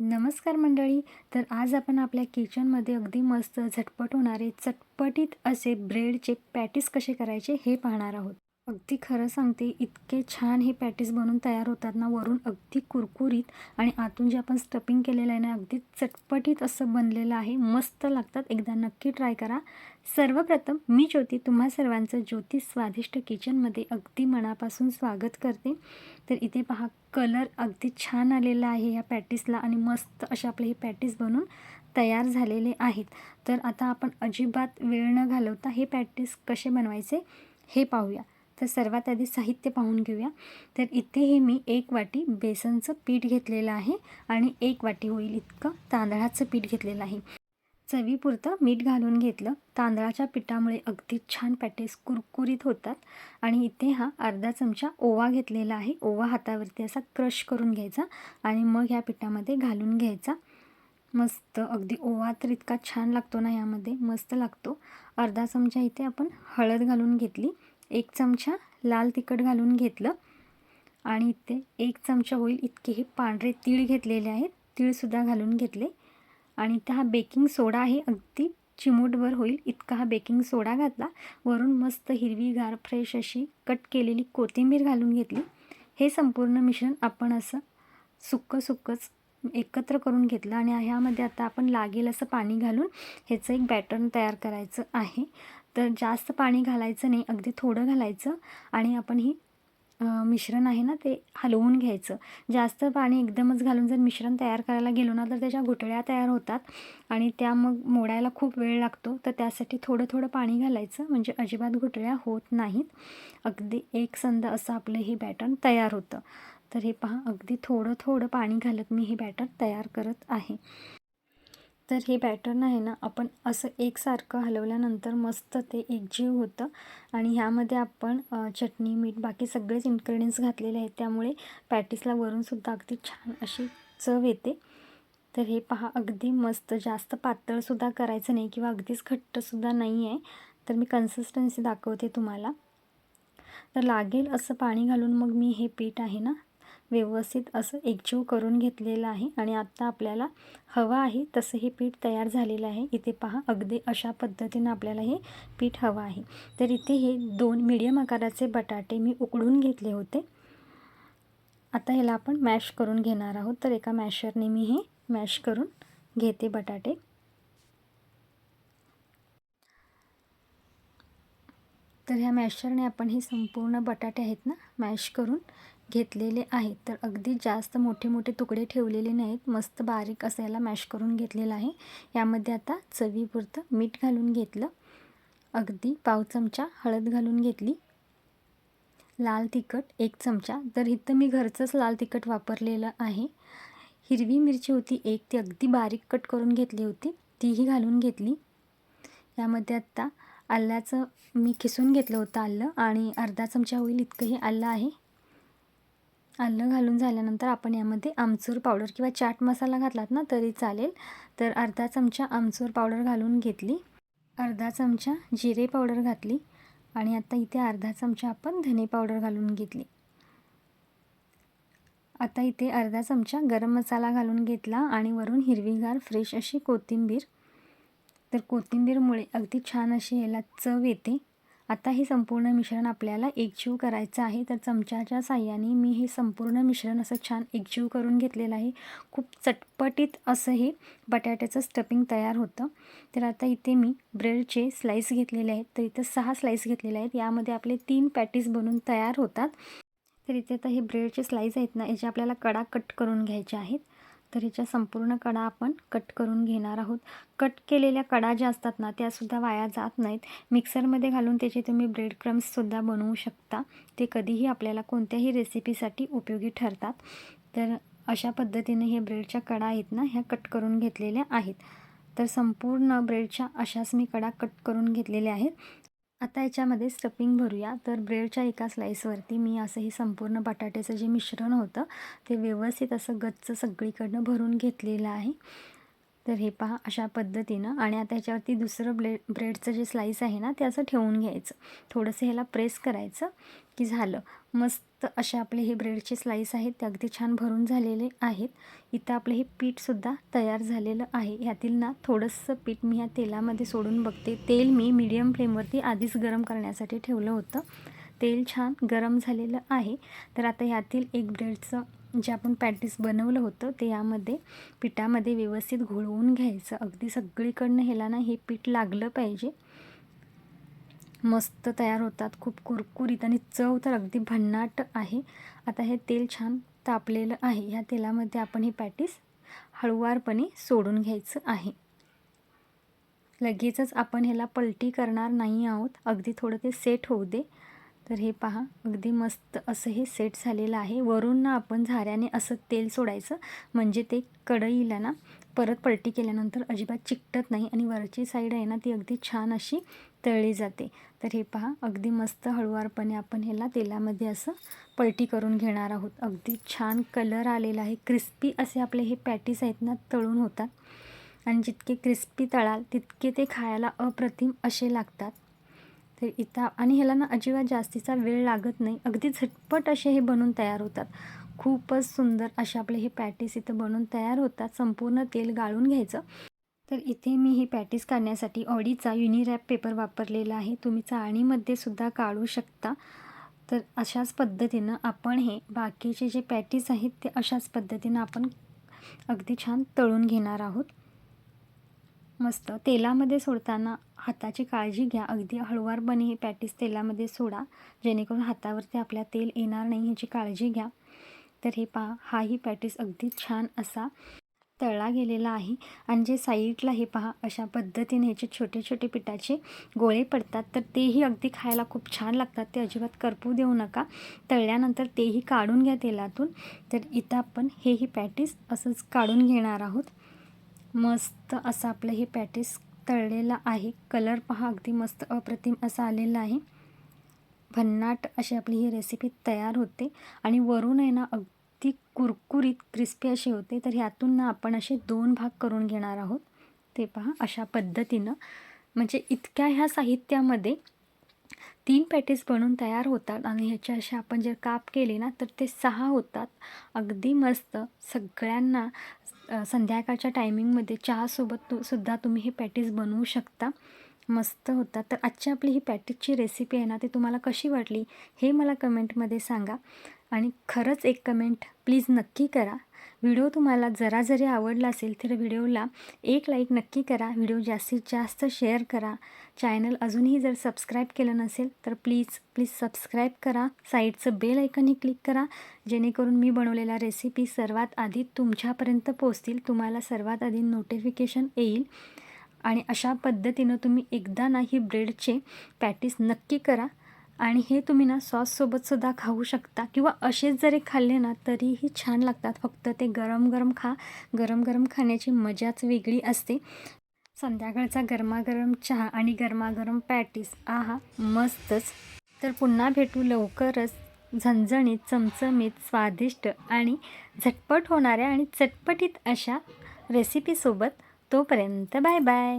नमस्कार मंडळी तर आज आपण आपल्या किचनमध्ये अगदी मस्त झटपट होणारे चटपटीत असे ब्रेडचे पॅटीस कसे करायचे हे पाहणार आहोत. अगदी खरं सांगते इतके छान हे पॅटीस बनून तयार होतात ना वरून अगदी कुरकुरीत आणि आतून जे आपण स्टफिंग केलेलं आहे ना अगदी चटपटीत असं बनलेलं आहे. मस्त लागतात. एकदा नक्की ट्राय करा. सर्वप्रथम मी ज्योती तुम्हा सर्वांचं ज्योती स्वादिष्ट किचनमध्ये अगदी मनापासून स्वागत करते. तर इथे पहा कलर अगदी छान आलेला आहे ह्या पॅटीसला आणि मस्त असे आपले हे पॅटीस बनून तयार झालेले आहेत. तर आता आपण अजिबात वेळ न घालवता हे पॅटीस कसे बनवायचे हे पाहूया. तर सर्वात आधी साहित्य पाहून घेऊया. तर इथे हे मी एक वाटी बेसनचं पीठ घेतलेलं आहे आणि एक वाटी होईल इतकं तांदळाचं पीठ घेतलेलं आहे. चवीपुरतं मीठ घालून घेतलं. तांदळाच्या पिठामुळे अगदी छान पॅटेस कुरकुरीत होतात. आणि इथे हा अर्धा चमचा ओवा घेतलेला आहे. ओवा हातावरती असा क्रश करून घ्यायचा आणि मग ह्या पिठामध्ये घालून घ्यायचा. मस्त अगदी ओवा तर इतका छान लागतो ना यामध्ये. मस्त लागतो. अर्धा चमचा इथे आपण हळद घालून घेतली. एक चमचा लाल तिखट घालून घेतलं. आणि इथे एक चमचा होईल इतके हे पांढरे तीळ घेतलेले आहेत. तीळसुद्धा घालून घेतले. आणि इथं हा बेकिंग सोडा आहे. अगदी चिमूटभर होईल इतका हा बेकिंग सोडा घातला. वरून मस्त हिरवीगार फ्रेश अशी कट केलेली कोथिंबीर घालून घेतली. हे संपूर्ण मिश्रण आपण असं सुक्कं सुक्कंच एकत्र करून घेतलं. आणि ह्यामध्ये आता आपण लागेल असं पाणी घालून ह्याचं एक बॅटर्न तयार करायचं आहे. तर जास्त पाणी घालायचं नाही अगदी थोडं घालायचं आणि आपण ही मिश्रण आहे ना ते हलवून घ्यायचं. जास्त पाणी एकदमच घालून जर मिश्रण तयार करायला गेलो ना तर त्याच्या घोटळ्या तयार होतात आणि त्या मग मोडायला खूप वेळ लागतो. तर त्यासाठी थोडं थोडं पाणी घालायचं म्हणजे अजिबात घोटळ्या होत नाहीत. अगदी एक संद असं आपलं हे बॅटर्न तयार होतं. तर हे पहा अगदी थोडं थोडं पाणी घालत मी हे बॅटर तयार करत आहे. तर हे पॅटर्न आहे ना आपण असं एकसारखं हलवल्यानंतर मस्त ते एकजीव होतं. आणि ह्यामध्ये आपण चटणी मीठ बाकी सगळेच इन्ग्रेडियंट्स घातलेले आहेत. त्यामुळे पॅटीसला वरूनसुद्धा अगदी छान अशी चव येते. तर हे पहा अगदी मस्त. जास्त पातळसुद्धा करायचं नाही किंवा अगदीच घट्टसुद्धा नाही आहे. तर मी कन्सिस्टन्सी दाखवते तुम्हाला. तर लागेल असं पाणी घालून मग मी हे पीठ आहे ना व्यवस्थित असं एकजीव करून घेतलेलं आहे आणि आत्ता आपल्याला हवं आहे तसं हे पीठ तयार झालेलं आहे. इथे पहा अगदी अशा पद्धतीनं आपल्याला हे पीठ हवं आहे. तर इथे हे दोन मीडियम आकाराचे बटाटे मी उकडून घेतले होते. आता ह्याला आपण मॅश करून घेणार आहोत. तर एका मॅशरने मी हे मॅश करून घेते बटाटे. तर ह्या मॅशरने आपण हे संपूर्ण बटाटे आहेत ना मॅश करून घेतलेले आहेत. तर अगदी जास्त मोठे मोठे तुकडे ठेवलेले नाहीत. मस्त बारीक असं याला मॅश करून घेतलेलं आहे. यामध्ये आता चवीपुरतं मीठ घालून घेतलं. अगदी पाव चमचा हळद घालून घेतली. लाल तिखट एक चमचा. तर इथं मी घरचंच लाल तिखट वापरलेलं आहे. हिरवी मिरची होती एक. ती अगदी बारीक कट करून घेतली होती. तीही घालून घेतली. यामध्ये आत्ता आल्याचं मी खिसून घेतलं होतं आलं. आणि अर्धा चमचा होईल इतकं हे आलं आहे. आलं घालून झाल्यानंतर आपण यामध्ये आमचूर पावडर किंवा चाट मसाला घातलात ना तरी चालेल. तर अर्धा चमचा आमचूर पावडर घालून घेतली. अर्धा चमचा जिरे पावडर घातली. आणि आता इथे अर्धा चमचा आपण धने पावडर घालून घेतली. आता इथे अर्धा चमचा गरम मसाला घालून घेतला आणि वरून हिरवीगार फ्रेश अशी कोथिंबीर. तर कोथिंबीरमुळे अगदी छान अशी याला चव येते. आता हे संपूर्ण मिश्रण आपल्याला एकजीव करायचं आहे तर चमच्याच्या साह्याने मी हे संपूर्ण मिश्रण असं छान एकजीव करून घेतलेलं आहे. खूप चटपटीत असं हे बटाट्याचं स्टफिंग तयार होतं. तर आता इथे मी ब्रेडचे स्लाईस घेतलेले आहेत. तर इथं सहा स्लाईस घेतलेले आहेत. यामध्ये आपले तीन पॅटीस बनून तयार होतात. तर इथे आता हे ब्रेडचे स्लाईस आहेत ना याचे आपल्याला कडा कट करून घ्यायचे आहेत. तर ह्याच्या संपूर्ण कडा आपण कट करून घेणार आहोत. कट केलेल्या कडा ज्या असतात ना त्यासुद्धा वाया जात नाहीत. मिक्सरमध्ये घालून त्याचे तुम्ही ब्रेड क्रम्ससुद्धा बनवू शकता. ते कधीही आपल्याला कोणत्याही रेसिपीसाठी उपयोगी ठरतात. तर अशा पद्धतीने हे ब्रेडच्या कडा आहेत ना ह्या कट करून घेतलेल्या आहेत. तर संपूर्ण ब्रेडच्या अशाच मी कडा कट करून घेतलेल्या आहेत. आता याच्यामध्ये स्टफिंग भरूया. तर ब्रेडच्या एका स्लाईसवरती मी असं हे संपूर्ण बटाट्याचं जे मिश्रण होतं ते व्यवस्थित असं गच्च सगळीकडनं भरून घेतलेलं आहे. तर हे पहा अशा पद्धतीनं. आणि आता ह्याच्यावरती दुसरं ब्लेड ब्रेडचं जे स्लाईस आहे ना ते असं ठेवून घ्यायचं. थोडंसं ह्याला प्रेस करायचं की झालं. मस्त असे आपले हे ब्रेडचे स्लाईस आहेत ते अगदी छान भरून झालेले आहेत. इथं आपलं हे पीठसुद्धा तयार झालेलं आहे. ह्यातील ना थोडंसं पीठ मी ह्या तेलामध्ये सोडून बघते. तेल मी मीडियम फ्लेमवरती आधीच गरम करण्यासाठी ठेवलं होतं. तेल छान गरम झालेलं आहे. तर आता ह्यातील एक ब्रेडचं जे आपण पॅटीस बनवलं होतं ते यामध्ये पिठामध्ये व्यवस्थित घोळवून घ्यायचं. अगदी सगळीकडनं ह्याला ना हे पीठ लागलं पाहिजे. मस्त तयार होतात. खूप कुरकुरीत आणि चव तर अगदी भन्नाट आहे. आता हे तेल छान तापलेलं आहे. ह्या तेलामध्ये आपण हे पॅटीस हळुवारपणे सोडून घ्यायचं आहे. लगेचच आपण ह्याला पलटी करणार नाही आहोत. अगदी थोडं ते सेट होऊ दे. तर हे पहा अगदी मस्त असं हे सेट झालेलं आहे. वरून ना आपण झाऱ्याने असं तेल सोडायचं म्हणजे ते कढईला ना परत पलटी केल्यानंतर अजिबात चिकटत नाही आणि वरची साईड आहे ना ती अगदी छान अशी तळली जाते. तर हे पहा अगदी मस्त हळुवारपणे आपण ह्याला तेलामध्ये असं पलटी करून घेणार आहोत. अगदी छान कलर आलेला आहे. क्रिस्पी असे आपले हे पॅटीस आहेत ना तळून होतात. आणि जितके क्रिस्पी तळाल तितके ते खायला अप्रतिम असे लागतात. तर इथं आणि ह्याला ना अजिबात जास्तीचा वेळ लागत नाही. अगदी झटपट असे हे बनून तयार होतात. खूपच सुंदर असे आपले हे पॅटीस इथं बनून तयार होतात. संपूर्ण तेल गाळून घ्यायचं. तर इथे मी ही पॅटीस काढण्यासाठी ऑडीचा युनिरॅप पेपर वापरलेला आहे. तुम्ही चाळणीमध्ये सुद्धा काढू शकता. तर अशाच पद्धतीनं आपण हे बाकीचे जे पॅटीस आहेत ते अशाच पद्धतीनं आपण अगदी छान तळून घेणार आहोत. मस्त. तेलामध्ये सोडताना हाताची काळजी घ्या. अगदी हळुवारपणे हे पॅटीस तेलामध्ये सोडा. जेणेकरून हातावरती आपल्या तेल येणार नाही ह्याची काळजी घ्या. तर हे पहा हाही पॅटीस अगदी छान असा तळला गेलेला आहे. आणि जे साईडला हे पहा अशा पद्धतीने ह्याचे छोटे छोटे पिठाचे गोळे पडतात. तर तेही अगदी खायला खूप छान लागतात. ते अजिबात करपू देऊ नका. तळल्यानंतर तेही काढून घ्या तेलातून. तर इथं आपण हेही पॅटीस असंच काढून घेणार आहोत. मस्त असं आपलं हे पॅटीस तळलेला आहे. कलर पहा अगदी मस्त अप्रतिम असा आलेला आहे. भन्नाट अशी आपली ही रेसिपी तयार होते. आणि वरून आहे ना अगदी कुरकुरीत क्रिस्पी अशी होते. तर ह्यातून ना आपण असे दोन भाग करून घेणार आहोत. ते पहा अशा पद्धतीनं. म्हणजे इतक्या ह्या साहित्यामध्ये तीन पॅटीस बनून तयार होतात आणि ह्याचे असे आपण जर काप केले ना तर ते सहा होतात. अगदी मस्त. सगळ्यांना संध्याकाळच्या टायमिंगमध्ये चहासोबत तु सुद्धा तुम्ही हे पॅटीस बनवू शकता. मस्त होतात. तर आजची आपली ही पॅटीसची रेसिपी आहे ना ती तुम्हाला कशी वाटली हे मला कमेंटमध्ये सांगा. आणि खरंच एक कमेंट प्लीज नक्की करा. व्हिडिओ तुम्हाला जरा जरी आवडला असेल तर व्हिडिओला एक लाईक नक्की करा. व्हिडिओ जास्तीत जास्त शेअर करा. चॅनल अजूनही जर सबस्क्राईब केलं नसेल तर प्लीज प्लीज सबस्क्राईब करा. साईडचं बेल ऐकनही क्लिक करा. जेणेकरून मी बनवलेल्या रेसिपी सर्वात आधी तुमच्यापर्यंत पोचतील तुम्हाला सर्वात आधी नोटिफिकेशन येईल. आणि अशा पद्धतीनं तुम्ही एकदा ना ही ब्रेडचे पॅटीस नक्की करा. आणि हे तुम्ही ना सॉससोबतसुद्धा खाऊ शकता. किंवा असेच जरी खाल्ले ना तरीही छान लागतात. फक्त ते गरम गरम खा. गरम गरम खाण्याची मजाच वेगळी असते. संध्याकाळचा गरमागरम चहा आणि गरमागरम पॅटीस. आहा मस्तच. तर पुन्हा भेटू लवकरच. झणझणीत चमचमीत स्वादिष्ट आणि झटपट होणाऱ्या आणि चटपटीत अशा रेसिपीसोबत तोपर्यंत बाय बाय